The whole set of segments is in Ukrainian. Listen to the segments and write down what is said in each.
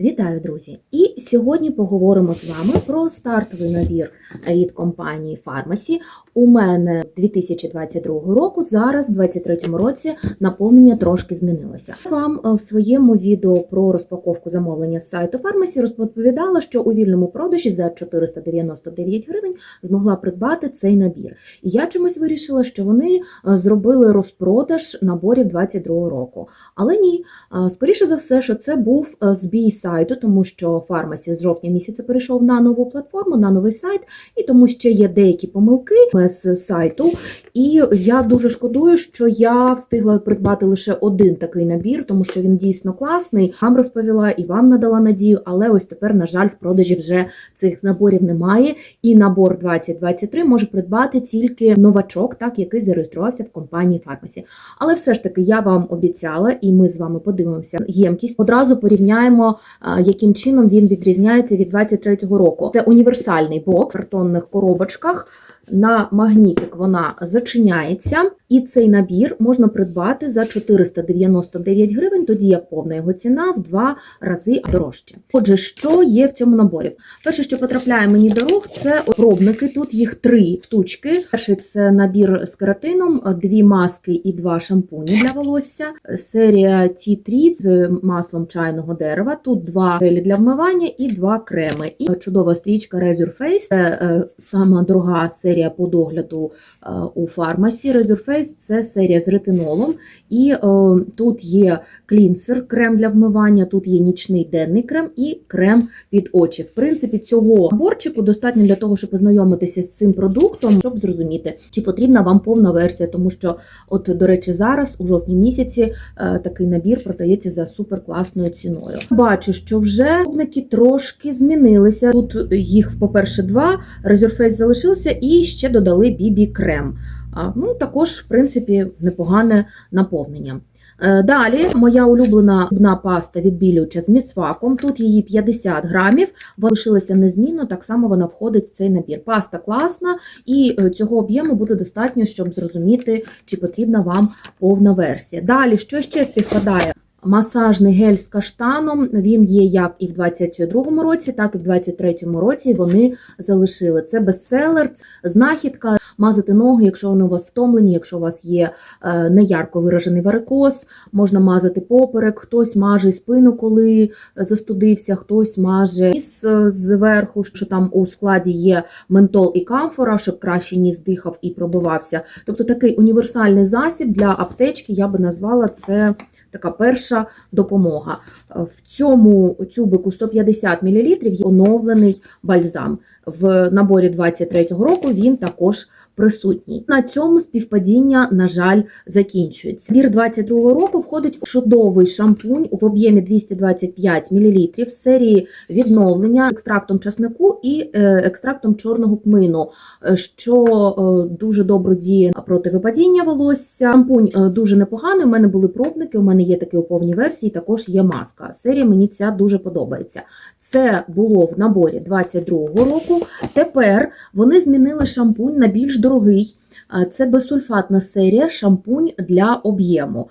Вітаю, друзі! І сьогодні поговоримо з вами про стартовий набір від компанії Pharmacy. У мене 2022 року, зараз, в 2023 році, наповнення трошки змінилося. Вам е, в своєму відео про розпаковку замовлення з сайту Pharmacy розповідала, що у вільному продажі за 499 гривень змогла придбати цей набір. І я чомусь вирішила, що вони е, зробили розпродаж наборів 2022 року. Але ні, е, скоріше за все, що це був збій сайту, тому що Pharmacy з жовтня місяця перейшов на нову платформу, на новий сайт, і тому ще є деякі помилки з сайту. І я дуже шкодую, що я встигла придбати лише один такий набір, тому що він дійсно класний. Вам розповіла і вам надала надію, але ось тепер, на жаль, в продажі вже цих наборів немає. І набор 2023 може придбати тільки новачок, так який зареєструвався в компанії Pharmacy. Але все ж таки я вам обіцяла, і ми з вами подивимося ємкість. Одразу порівняємо, яким чином він відрізняється від 23-го року. Це універсальний бокс в картонних коробочках. На магнітик вона зачиняється, і цей набір можна придбати за 499 гривень, тоді як повна його ціна в два рази дорожче. Отже, що є в цьому наборі? Перше, що потрапляє мені до рук, це пробники. Тут їх три штучки. Перший це набір з кератином, дві маски і два шампуні для волосся. Серія T3 з маслом чайного дерева. Тут два гелі для вмивання і два креми. І чудова стрічка Razor Face. Це е, сама дорога серія по догляду е, у фармасі. Razor Face – це серія з ретинолом. І е, тут є клінсер, крем для вмивання, тут є нічний денний крем і крем під очі. В принципі, цього наборчику достатньо для того, щоб познайомитися з цим продуктом, щоб зрозуміти, чи потрібна вам повна версія, тому що, от, до речі, зараз, у жовтні місяці, е, такий набір продається за суперкласною ціною. Бачу, що вже трошки змінилися. Тут їх, по-перше, два, Razor залишився і ще додали BB крем. Ну, також, в принципі, непогане наповнення. Е, Далі моя улюблена губна паста відбілююча з місфаком. Тут її 50 грамів, залишилася незмінно, так само вона входить в цей набір. Паста класна, і е, цього об'єму буде достатньо, щоб зрозуміти, чи потрібна вам повна версія. Далі, що ще співпадає? Масажний гель з каштаном, він є як і в 22-му році, так і в 23-му році вони залишили. Це бестселер, знахідка, мазати ноги, якщо вони у вас втомлені, якщо у вас є е, неярко виражений варикоз, можна мазати поперек, хтось маже спину, коли застудився, хтось маже ніс е, зверху, що там у складі є ментол і камфора, щоб краще ніс дихав і пробивався. Тобто такий універсальний засіб для аптечки, я би назвала це. Така перша допомога. В цьому тюбику 150 мл є оновлений бальзам. В наборі 23-го року він також присутній. На цьому співпадіння, на жаль, закінчується. Збір 22-го року входить чудовий шампунь в об'ємі 225 мл з серії відновлення з екстрактом часнику і е, екстрактом чорного кмину, е, що е, дуже добре діє проти випадіння волосся. Шампунь дуже непоганий. У мене були пробники, у мене є такі у повній версії, також є маска. Серія мені ця дуже подобається. Це було в наборі 22-го року. Тепер вони змінили шампунь на більш дорогий. Це безсульфатна серія шампунь для об'єму.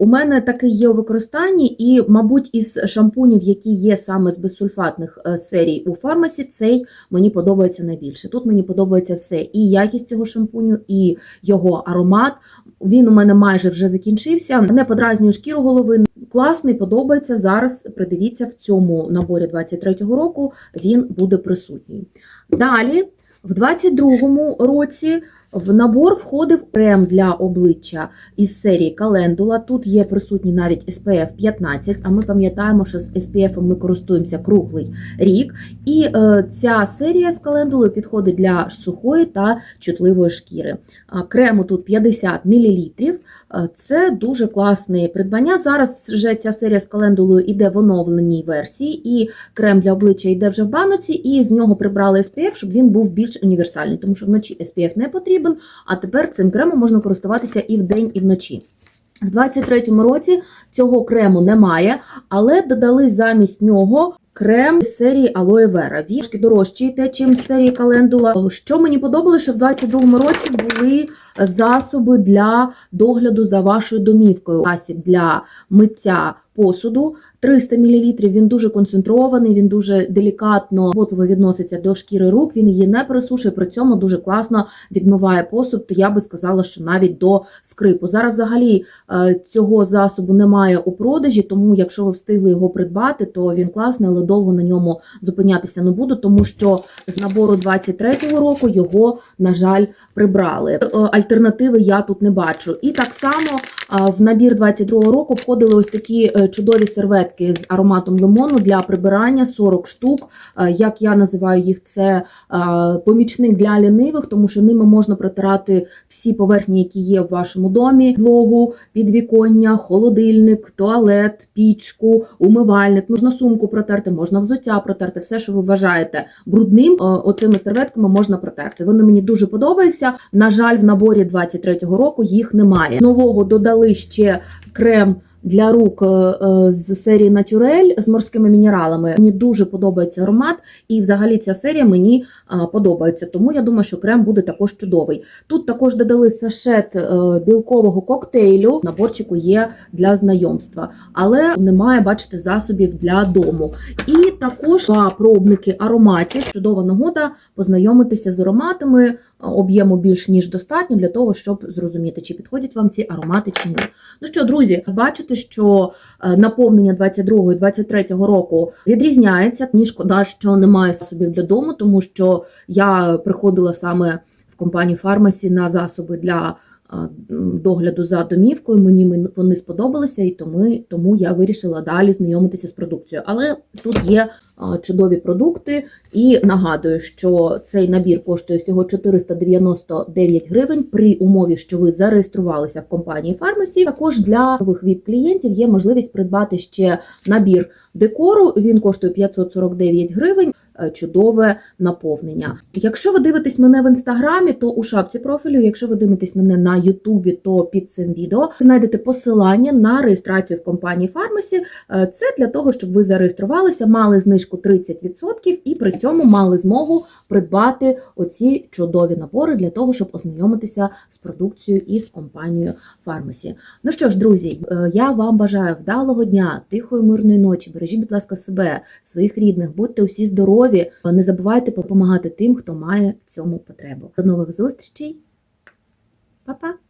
У мене такий є у використанні, і, мабуть, із шампунів, які є саме з безсульфатних е, серій у фармасі, цей мені подобається найбільше. Тут мені подобається все: і якість цього шампуню, і його аромат. Він у мене майже вже закінчився. Не подразнює шкіру голови. Класний, подобається. Зараз придивіться в цьому наборі 23-го року. Він буде присутній. Далі, в 22-му році. В набор входив крем для обличчя із серії Календула. Тут є присутній навіть SPF 15, а ми пам'ятаємо, що з SPF ми користуємося круглий рік. І е, ця серія з календулою підходить для сухої та чутливої шкіри. Крему тут 50 мл. Це дуже класне придбання. Зараз вже ця серія з календулою йде в оновленій версії, і крем для обличчя йде вже в баноці, і з нього прибрали SPF, щоб він був більш універсальний, тому що вночі SPF не потрібен, а тепер цим кремом можна користуватися і вдень, і вночі. В 23-му році цього крему немає, але додали замість нього крем з серії Aloe Vera. Він трошки дорожчий те, чим з серії Календула. Що мені подобалося, що в 22-му році були засоби для догляду за вашою домівкою. Засіб для миття посуду 300 мл. Він дуже концентрований, він дуже делікатно готово відноситься до шкіри рук. Він її не пересушує, при цьому дуже класно відмиває посуд. Я би сказала, що навіть до скрипу. Зараз взагалі е, цього засобу немає у продажі, тому якщо ви встигли його придбати, то він класний, але довго на ньому зупинятися не буду, тому що з набору 23-го року його, на жаль, прибрали. Альтернативи я тут не бачу. І так само в набір 22-го року входили ось такі е, чудові серветки з ароматом лимону для прибирання 40 штук. Як я називаю їх, це помічник для лінивих, тому що ними можна протирати всі поверхні, які є в вашому домі: підлогу, підвіконня, холодильник, туалет, пічку, умивальник. Можна сумку протерти, можна взуття протерти, все, що ви вважаєте брудним. е, Оцими серветками можна протерти. Вони мені дуже подобаються. На жаль, в наборі 23-го року їх немає. Нового додали ще крем. Для рук е, е, з серії Натюрель з морськими мінералами мені дуже подобається аромат, і взагалі ця серія мені е, подобається. Тому я думаю, що крем буде також чудовий. Тут також додали сашет білкового коктейлю. Наборчику є для знайомства, але немає, бачите, засобів для дому. І також два пробники ароматів. Чудова нагода познайомитися з ароматами об'єму більш ніж достатньо для того, щоб зрозуміти, чи підходять вам ці аромати чи ні. Ну що, друзі, бачите, що е, наповнення 22 і 23 року відрізняється. Ні шкода, що немає засобів для дому, тому що я приходила саме в компанію Фармасі на засоби для е, догляду за домівкою. Мені вони сподобалися, і тому, тому я вирішила далі знайомитися з продукцією. Але тут є чудові продукти, і нагадую, що цей набір коштує всього 499 гривень при умові, що ви зареєструвалися в компанії Фармасі. Також для нових ВІП-клієнтів є можливість придбати ще набір декору. Він коштує 549 гривень. Е, Чудове наповнення. Якщо ви дивитесь мене в інстаграмі, то у шапці профілю. Якщо ви дивитесь мене на Ютубі, то під цим відео знайдете посилання на реєстрацію в компанії Фармасі. Е, Це для того, щоб ви зареєструвалися, мали знижку 30% і при цьому мали змогу придбати оці чудові набори для того, щоб ознайомитися з продукцією і з компанією Фармасі. Ну що ж, друзі, е, я вам бажаю вдалого дня, тихої мирної ночі. Бережіть, будь ласка, себе, своїх рідних, будьте усі здорові. Не забувайте допомагати тим, хто має в цьому потребу. До нових зустрічей. Па-па!